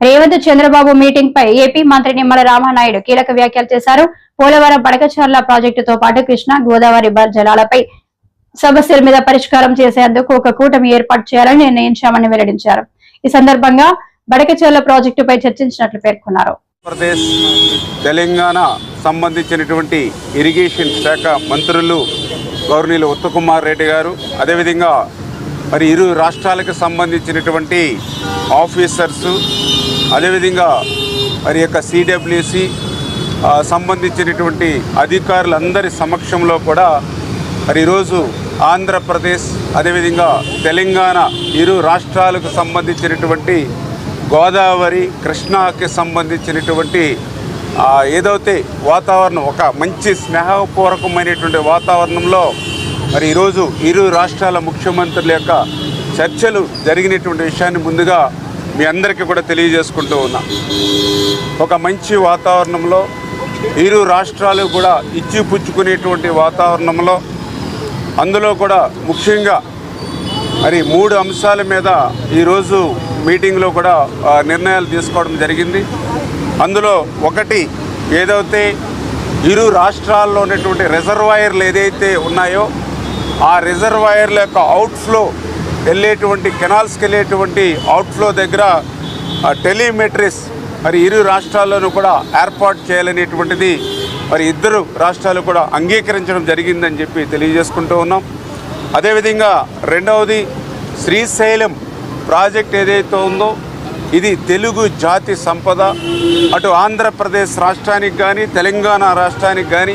Revanth Chandrababu meeting పై AP మంత్రి నిమ్మల రామానాయుడు కీలక వ్యాఖ్యలు చేశారు. పోలవరం బడకచర్ల ప్రాజెక్టుతో పాటు కృష్ణా గోదావరి జలాలపై సమస్యల మీద పరిష్కారం చేసేందుకు ఒక కూటమి ఏర్పాటు చేయాలని నిర్ణయించామని వెల్లడించారు. ఈ సందర్భంగా బడకచర్ల ప్రాజెక్టుపై చర్చించినట్లు పేర్కొన్నారు. ఆంధ్రప్రదేశ్ తెలంగాణ సంబంధించినటువంటి ఇరిగేషన్ శాఖ మంత్రులు గౌరవనీయులు ఉత్తకుమార్ రెడ్డి గారు అదేవిధంగా మరి ఇరు రాష్ట్రాలకు సంబంధించినటువంటి ఆఫీసర్స్ అదేవిధంగా మరి యొక్క సిడబ్ల్యూసి సంబంధించినటువంటి అధికారులందరి సమక్షంలో కూడా మరి ఈరోజు ఆంధ్రప్రదేశ్ అదేవిధంగా తెలంగాణ ఇరు రాష్ట్రాలకు సంబంధించినటువంటి గోదావరి కృష్ణాకి సంబంధించినటువంటి ఏదైతే వాతావరణం ఒక మంచి స్నేహపూర్వకమైనటువంటి వాతావరణంలో మరి ఈరోజు ఇరు రాష్ట్రాల ముఖ్యమంత్రుల యొక్క చర్చలు జరిగినటువంటి విషయాన్ని ముందుగా మీ అందరికీ కూడా తెలియజేసుకుంటూ ఉన్నా. ఒక మంచి వాతావరణంలో ఇరు రాష్ట్రాలు కూడా ఇచ్చిపుచ్చుకునేటువంటి వాతావరణంలో అందులో కూడా ముఖ్యంగా మరి మూడు అంశాల మీద ఈరోజు మీటింగ్లో కూడా నిర్ణయాలు తీసుకోవడం జరిగింది. అందులో ఒకటి ఏదైతే ఇరు రాష్ట్రాల్లో ఉన్నటువంటి రిజర్వాయర్లు ఏదైతే ఉన్నాయో ఆ రిజర్వాయర్ల యొక్క అవుట్ఫ్లో వెళ్ళేటువంటి కెనాల్స్కి వెళ్ళేటువంటి అవుట్ఫ్లో దగ్గర టెలిమెట్రిస్ మరి ఇరు రాష్ట్రాల్లోనూ కూడా ఏర్పాటు చేయాలనేటువంటిది మరి ఇద్దరు రాష్ట్రాలు కూడా అంగీకరించడం జరిగిందని చెప్పి తెలియజేసుకుంటూ ఉన్నాం. అదేవిధంగా రెండవది శ్రీశైలం ప్రాజెక్ట్ ఏదైతే ఉందో ఇది తెలుగు జాతి సంపద. అటు ఆంధ్రప్రదేశ్ రాష్ట్రానికి కానీ తెలంగాణ రాష్ట్రానికి కానీ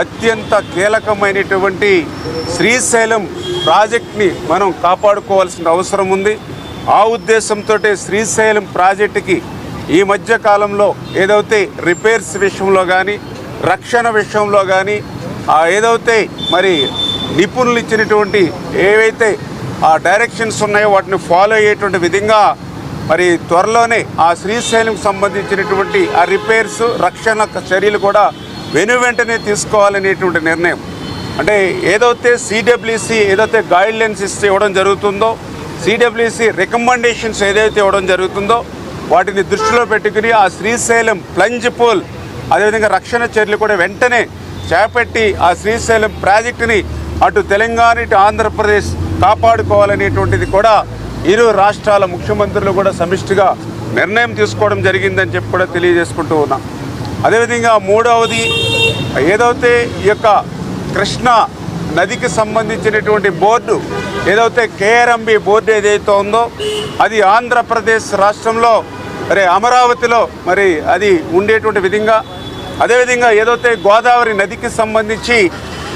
అత్యంత కీలకమైనటువంటి శ్రీశైలం ప్రాజెక్ట్ని మనం కాపాడుకోవాల్సిన అవసరం ఉంది. ఆ ఉద్దేశంతో శ్రీశైలం ప్రాజెక్టుకి ఈ మధ్య కాలంలో ఏదైతే రిపేర్స్ విషయంలో కానీ రక్షణ విషయంలో కానీ ఆ ఏదైతే మరి నిపుణులు ఇచ్చినటువంటి ఏవైతే ఆ డైరెక్షన్స్ ఉన్నాయో వాటిని ఫాలో అయ్యేటువంటి విధంగా మరి త్వరలోనే ఆ శ్రీశైలంకి సంబంధించినటువంటి ఆ రిపేర్స్ రక్షణ చర్యలు కూడా వెను వెంటనే తీసుకోవాలనేటువంటి నిర్ణయం. అంటే ఏదైతే సిడబ్ల్యూసి ఏదైతే గైడ్లైన్స్ ఇస్తే ఇవ్వడం జరుగుతుందో సిడబ్ల్యూసి రికమెండేషన్స్ ఏదైతే ఇవ్వడం జరుగుతుందో వాటిని దృష్టిలో పెట్టుకుని ఆ శ్రీశైలం ప్లంజ్ పోల్ అదేవిధంగా రక్షణ చర్యలు కూడా వెంటనే చేపట్టి ఆ శ్రీశైలం ప్రాజెక్టుని అటు తెలంగాణ ఇటు ఆంధ్రప్రదేశ్ కాపాడుకోవాలనేటువంటిది కూడా ఇరు రాష్ట్రాల ముఖ్యమంత్రులు కూడా సమిష్టిగా నిర్ణయం తీసుకోవడం జరిగిందని చెప్పి కూడా తెలియజేసుకుంటూ ఉన్నాం. అదేవిధంగా మూడవది ఏదైతే ఈ యొక్క కృష్ణా నదికి సంబంధించినటువంటి బోర్డు ఏదైతే కేఆర్ఎంబి బోర్డు ఏదైతే ఉందో అది ఆంధ్రప్రదేశ్ రాష్ట్రంలో మరి అమరావతిలో మరి అది ఉండేటువంటి విధంగా అదేవిధంగా ఏదైతే గోదావరి నదికి సంబంధించి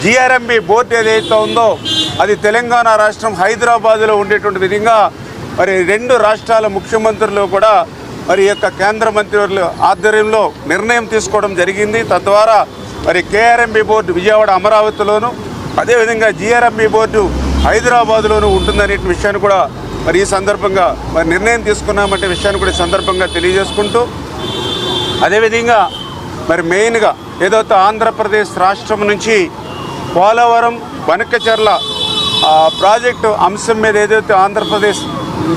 జిఆర్ఎంబి బోర్డు ఏదైతే ఉందో అది తెలంగాణ రాష్ట్రం హైదరాబాదులో ఉండేటువంటి విధంగా మరి రెండు రాష్ట్రాల ముఖ్యమంత్రులు కూడా మరి యొక్క కేంద్ర మంత్రివర్యుల ఆధ్వర్యంలో నిర్ణయం తీసుకోవడం జరిగింది. తద్వారా మరి కేఆర్ఎంబి బోర్డు విజయవాడ అమరావతిలోను అదేవిధంగా జిఆర్ఎంబి బోర్డు హైదరాబాద్లోనూ ఉంటుందనే విషయాన్ని కూడా మరి ఈ సందర్భంగా మరి నిర్ణయం తీసుకున్నామంటే విషయాన్ని కూడా సందర్భంగా తెలియజేసుకుంటూ అదేవిధంగా మరి మెయిన్గా ఏదైతే ఆంధ్రప్రదేశ్ రాష్ట్రం నుంచి పోలవరం బనకచర్ల ప్రాజెక్టు అంశం మీద ఏదైతే ఆంధ్రప్రదేశ్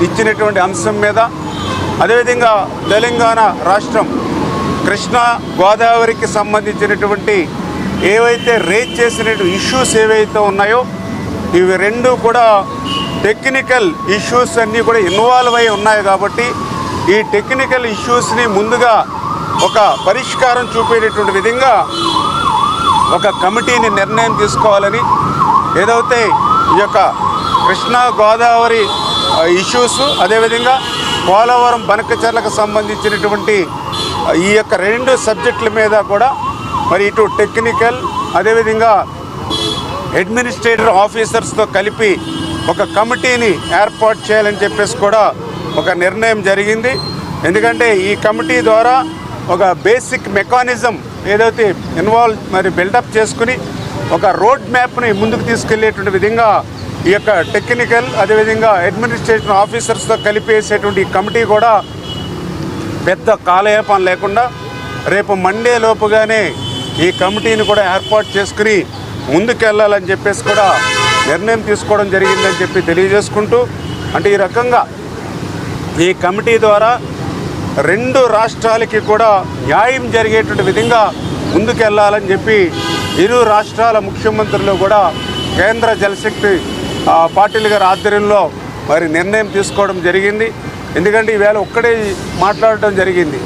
ఇచ్చినటువంటి అంశం మీద అదేవిధంగా తెలంగాణ రాష్ట్రం కృష్ణా గోదావరికి సంబంధించినటువంటి ఏవైతే రేజ్ చేసిన ఇష్యూస్ ఏవైతే ఉన్నాయో ఇవి రెండు కూడా టెక్నికల్ ఇష్యూస్ అన్నీ కూడా ఇన్వాల్వ్ అయి ఉన్నాయి కాబట్టి ఈ టెక్నికల్ ఇష్యూస్ని ముందుగా ఒక పరిష్కారం చూపేటటువంటి విధంగా ఒక కమిటీని నిర్ణయం తీసుకోవాలని ఏదైతే ఈ యొక్క కృష్ణా గోదావరి ఇష్యూస్ అదేవిధంగా పోలవరం బనకచర్లకు సంబంధించినటువంటి ఈ యొక్క రెండు సబ్జెక్టుల మీద కూడా మరి ఇటు టెక్నికల్ అదేవిధంగా అడ్మినిస్ట్రేటివ్ ఆఫీసర్స్తో కలిపి ఒక కమిటీని ఏర్పాటు చేయాలని చెప్పేసి కూడా ఒక నిర్ణయం జరిగింది. ఎందుకంటే ఈ కమిటీ ద్వారా ఒక బేసిక్ మెకానిజం ఏదైతే ఇన్వాల్వ్ మరి బిల్డప్ చేసుకుని ఒక రోడ్ మ్యాప్ని ముందుకు తీసుకెళ్ళేటువంటి విధంగా ఈ యొక్క టెక్నికల్ అదేవిధంగా అడ్మినిస్ట్రేషన్ ఆఫీసర్స్తో కలిపేసేటువంటి కమిటీ కూడా పెద్ద కాలయాపం లేకుండా రేపు మండే లోపుగానే ఈ కమిటీని కూడా ఏర్పాటు చేసుకుని ముందుకెళ్ళాలని చెప్పేసి కూడా నిర్ణయం తీసుకోవడం జరిగిందని చెప్పి తెలియజేసుకుంటూ అంటే ఈ రకంగా ఈ కమిటీ ద్వారా రెండు రాష్ట్రాలకి కూడా న్యాయం జరిగేటువంటి విధంగా ముందుకెళ్ళాలని చెప్పి ఇరు రాష్ట్రాల ముఖ్యమంత్రులు కూడా కేంద్ర జలశక్తి పాటిల్ గారి ఆధ్వర్యంలో మరి నిర్ణయం తీసుకోవడం జరిగింది. ఎందుకంటే ఈవేళ ఒక్కడే మాట్లాడటం జరిగింది.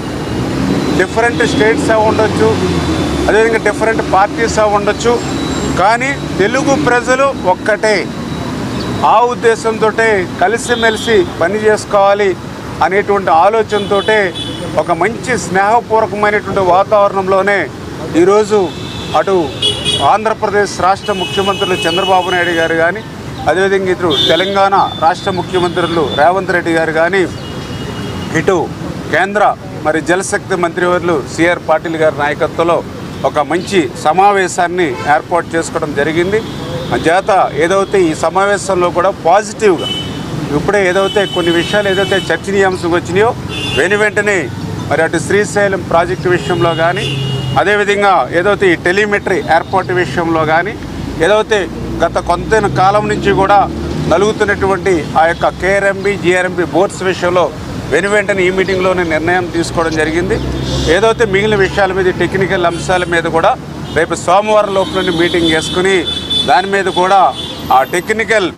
డిఫరెంట్ స్టేట్స్ అవి ఉండొచ్చు అదేవిధంగా డిఫరెంట్ పార్టీస్ అవి ఉండొచ్చు కానీ తెలుగు ప్రజలు ఒక్కటే. ఆ ఉద్దేశంతో కలిసిమెలిసి పని చేసుకోవాలి అనేటువంటి ఆలోచనతో ఒక మంచి స్నేహపూర్వకమైనటువంటి వాతావరణంలోనే ఈరోజు అటు ఆంధ్రప్రదేశ్ రాష్ట్ర ముఖ్యమంత్రులు చంద్రబాబు నాయుడు గారు కానీ అదేవిధంగా ఇటు తెలంగాణ రాష్ట్ర ముఖ్యమంత్రులు రేవంత్ రెడ్డి గారు కానీ ఇటు కేంద్ర మరి జలశక్తి మంత్రివర్లు సిఆర్ పాటిల్ గారి నాయకత్వంలో ఒక మంచి సమావేశాన్ని ఏర్పాటు చేసుకోవడం జరిగింది. చేత ఏదైతే ఈ సమావేశంలో కూడా పాజిటివ్గా ఇప్పుడే ఏదైతే కొన్ని విషయాలు ఏదైతే చర్చనీయాంశం వచ్చినాయో వెను వెంటనే మరి అటు శ్రీశైలం ప్రాజెక్టు విషయంలో కానీ అదేవిధంగా ఏదైతే ఈ టెలిమెట్రీ ఏర్పాటు విషయంలో కానీ ఏదైతే గత కొంత కాలం నుంచి కూడా నలుగుతున్నటువంటి ఆ యొక్క కేఆర్ఎంబి జిఆర్ఎంబి బోర్డ్స్ విషయంలో వెను వెంటనే ఈ మీటింగ్లోనే నిర్ణయం తీసుకోవడం జరిగింది. ఏదైతే మిగిలిన విషయాల మీద టెక్నికల్ అంశాల మీద కూడా రేపు సోమవారం లోపలని మీటింగ్ చేసుకుని దాని మీద కూడా ఆ టెక్నికల్